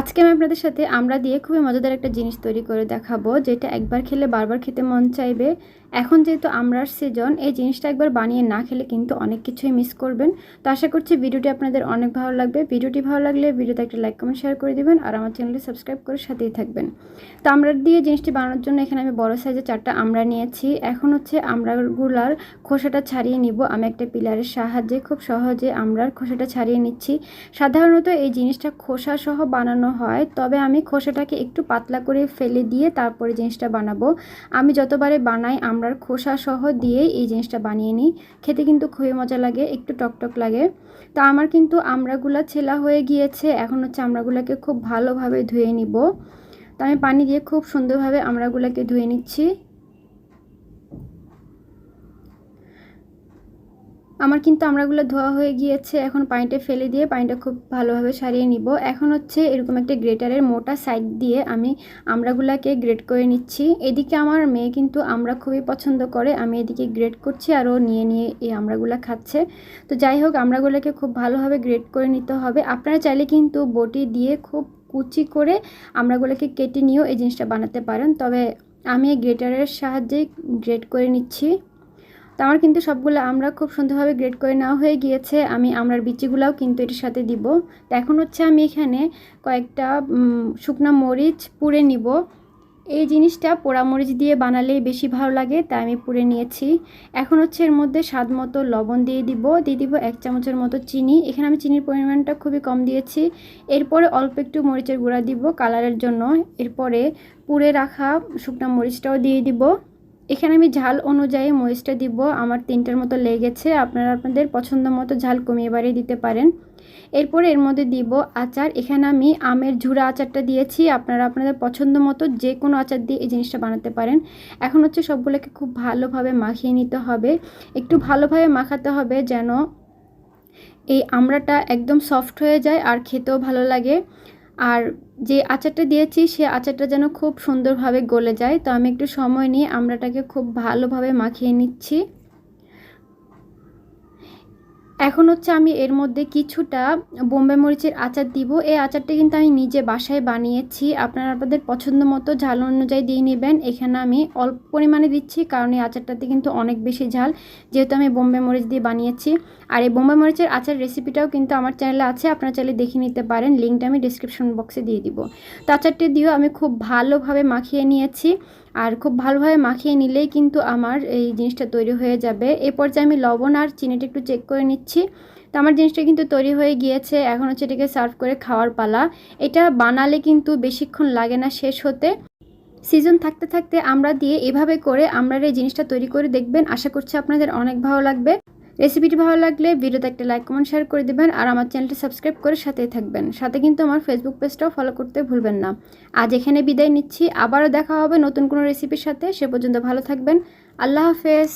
আজকে আমি আপনাদের সাথে আমরা দিয়ে খুবই মজাদার একটা জিনিস তৈরি করে দেখাবো, যেটা একবার খেলে বারবার খেতে মন চাইবে। এখন যেহেতু আমরার সিজন এই জিনিসটা একবার বানিয়ে না খেলে কিন্তু অনেক কিছুই মিস করবেন। তো আশা করছি ভিডিওটি আপনাদের অনেক ভালো লাগবে। ভিডিওটি ভালো লাগলে ভিডিওতে একটা লাইক কমেন্ট শেয়ার করে দিবেন আর আমার চ্যানেলটি সাবস্ক্রাইব করে সাথেই থাকবেন। তো আমরা দিয়ে জিনিসটি বানানোর জন্য এখানে আমি বড় সাইজের চারটা আমরা নিয়েছি। এখন হচ্ছে আমরাগুলার খোসাটা ছাড়িয়ে নিব। আমি একটা পিলারের সাহায্যে খুব সহজে আমরার খোসাটা ছাড়িয়ে নিচ্ছি। সাধারণত এই জিনিসটা খোসা সহ বানানো হয়, তবে আমি খোসাটাকে একটু পাতলা করে ফেলে দিয়ে তারপরে জিনিসটা বানাবো। আমি যতবারে বানাই, আমরার খোসা সহ দিয়ে এই জিনিসটা বানিয়ে নিই। খেতে কিন্তু খুবই মজা লাগে, একটু টকটক লাগে। তো আমার কিন্তু আমরাগুলা ছেলা হয়ে গিয়েছে, এখন হচ্ছে আমরাগুলাকে খুব ভালোভাবে ধুয়ে নিব। তো আমি পানি দিয়ে খুব সুন্দরভাবে আমরাগুলাকে ধুয়ে নিচ্ছি। আমার কিন্তু আমড়াগুলো ধোয়া হয়ে গিয়েছে, এখন পানিটা ফেলে দিয়ে পানিটা খুব ভালোভাবে সারিয়ে নিব। এখন হচ্ছে এরকম একটা গ্রেটারের মোটা সাইড দিয়ে আমি আমড়াগুলোকে গ্রেট করে নিচ্ছি। এদিকে আমার মেয়ে কিন্তু আমরা খুবই পছন্দ করে, আমি এদিকে গ্রেট করছি আর ও নিয়ে নিয়ে এই আমড়াগুলো খাচ্ছে। তো যাই হোক আমড়াগুলোকে খুব ভালোভাবে গ্রেট করে নিতে হবে। আপনারা চাইলে কিন্তু বটি দিয়ে খুব কুচি করে আমড়াগুলোকে কেটে নিয়েও এই জিনিসটা বানাতে পারেন। তবে আমি গ্রেটারের সাহায্যে গ্রেট করে নিচ্ছি। আমার কিন্তু সবগুলো আমরা খুব সুন্দরভাবে গ্রেড করে নেওয়া হয়ে গিয়েছে, আমি আমরার বিচিগুলাও কিন্তু এটার সাথে দিব। তো এখন হচ্ছে আমি এখানে কয়েকটা শুকনো মরিচ পুড়ে নিব। এই জিনিসটা পোড়া মরিচ দিয়ে বানালেই বেশি ভালো লাগে, তাই আমি পুড়ে নিয়েছি। এখন হচ্ছে এর মধ্যে স্বাদ মতো লবণ দিয়ে দিব দিয়ে দিব এক চামচের মতো চিনি। এখানে আমি চিনির পরিমাণটা খুবই কম দিয়েছি। এরপরে অল্প একটু মরিচের গুঁড়া দিব কালারের জন্য। এরপরে পুড়ে রাখা শুকনো মরিচটাও দিয়ে দিব। এখানে আমি ঝাল অনুযায়ী মরিচটা দিব। আমার তিনটার মতো লেগেছে। আপনারা আপনাদের পছন্দ মতো ঝাল কমিয়ে বাড়িয়ে দিতে পারেন। এরপরে এর মধ্যে দিব আচার। এখানে আমি আমের ঝুড়া আচারটা দিয়েছি। আপনারা আপনাদের পছন্দ মতো যে কোনো আচার দিয়ে এই জিনিসটা বানাতে পারেন। এখন হচ্ছে সবগুলোকে খুব ভালোভাবে মাখিয়ে নিতে হবে। একটু ভালোভাবে মাখাতে হবে যেন এই আমড়াটা একদম সফট হয়ে যায় আর খেতেও ভালো লাগে। আর যে আচারটা দিয়েছি, সে আচারটা যেন খুব সুন্দরভাবে গলে যায়। তো আমি একটু সময় নিয়ে আমরাটাকে খুব ভালোভাবে মাখিয়ে নিচ্ছি। এখন হচ্ছে আমি এর মধ্যে কিছুটা বোম্বে মরিচের আচার দিব। এই আচারটা কিন্তু আমি নিজে বাসায় বানিয়েছি। আপনারা আপনাদের পছন্দ মতো ঝাল অনুযায়ী দিয়ে নেবেন। এখানে আমি অল্প পরিমাণে দিচ্ছি কারণ এই আচারটাতে কিন্তু অনেক বেশি ঝাল, যেহেতু আমি বোম্বে মরিচ দিয়ে বানিয়েছি। আর এই বোম্বে মরিচের আচার রেসিপিটাও কিন্তু আমার চ্যানেলে আছে, আপনারা চাইলে দেখে নিতে পারেন। লিঙ্কটা আমি ডিসক্রিপশন বক্সে দিয়ে দিব। তো আচারটি দিয়েও আমি খুব ভালোভাবে মাখিয়ে নিয়েছি। আর খুব ভালোভাবে মাখিয়ে নিলেই কিন্তু আমার এই জিনিসটা তৈরি হয়ে যাবে। এ পর্যায়ে আমি লবণ আর চিনিটা একটু চেক করে নিচ্ছি। তো আমার জিনিসটা কিন্তু তৈরি হয়ে গিয়েছে, এখন হচ্ছে এটাকে সার্ভ করে খাওয়ার পালা। এটা বানালে কিন্তু বেশিক্ষণ লাগে না শেষ হতে। সিজন থাকতে থাকতে আমরা দিয়ে এভাবে করে আমরা এই জিনিসটা তৈরি করে দেখবেন। আশা করছি আপনাদের অনেক ভালো লাগবে। রেসিপিটি ভালো লাগলে ভিডিওতে একটা লাইক, কমেন্ট শেয়ার করে দেবেন আর আমার চ্যানেলটি সাবস্ক্রাইব করে সাথেই থাকবেন। সাথে কিন্তু আমার ফেসবুক পেজটাও ফলো করতে ভুলবেন না। আজ এখানে বিদায় নিচ্ছি। আবারও দেখা হবে নতুন কোনো রেসিপির সাথে। সে পর্যন্ত ভালো থাকবেন। আল্লাহ হাফেজ।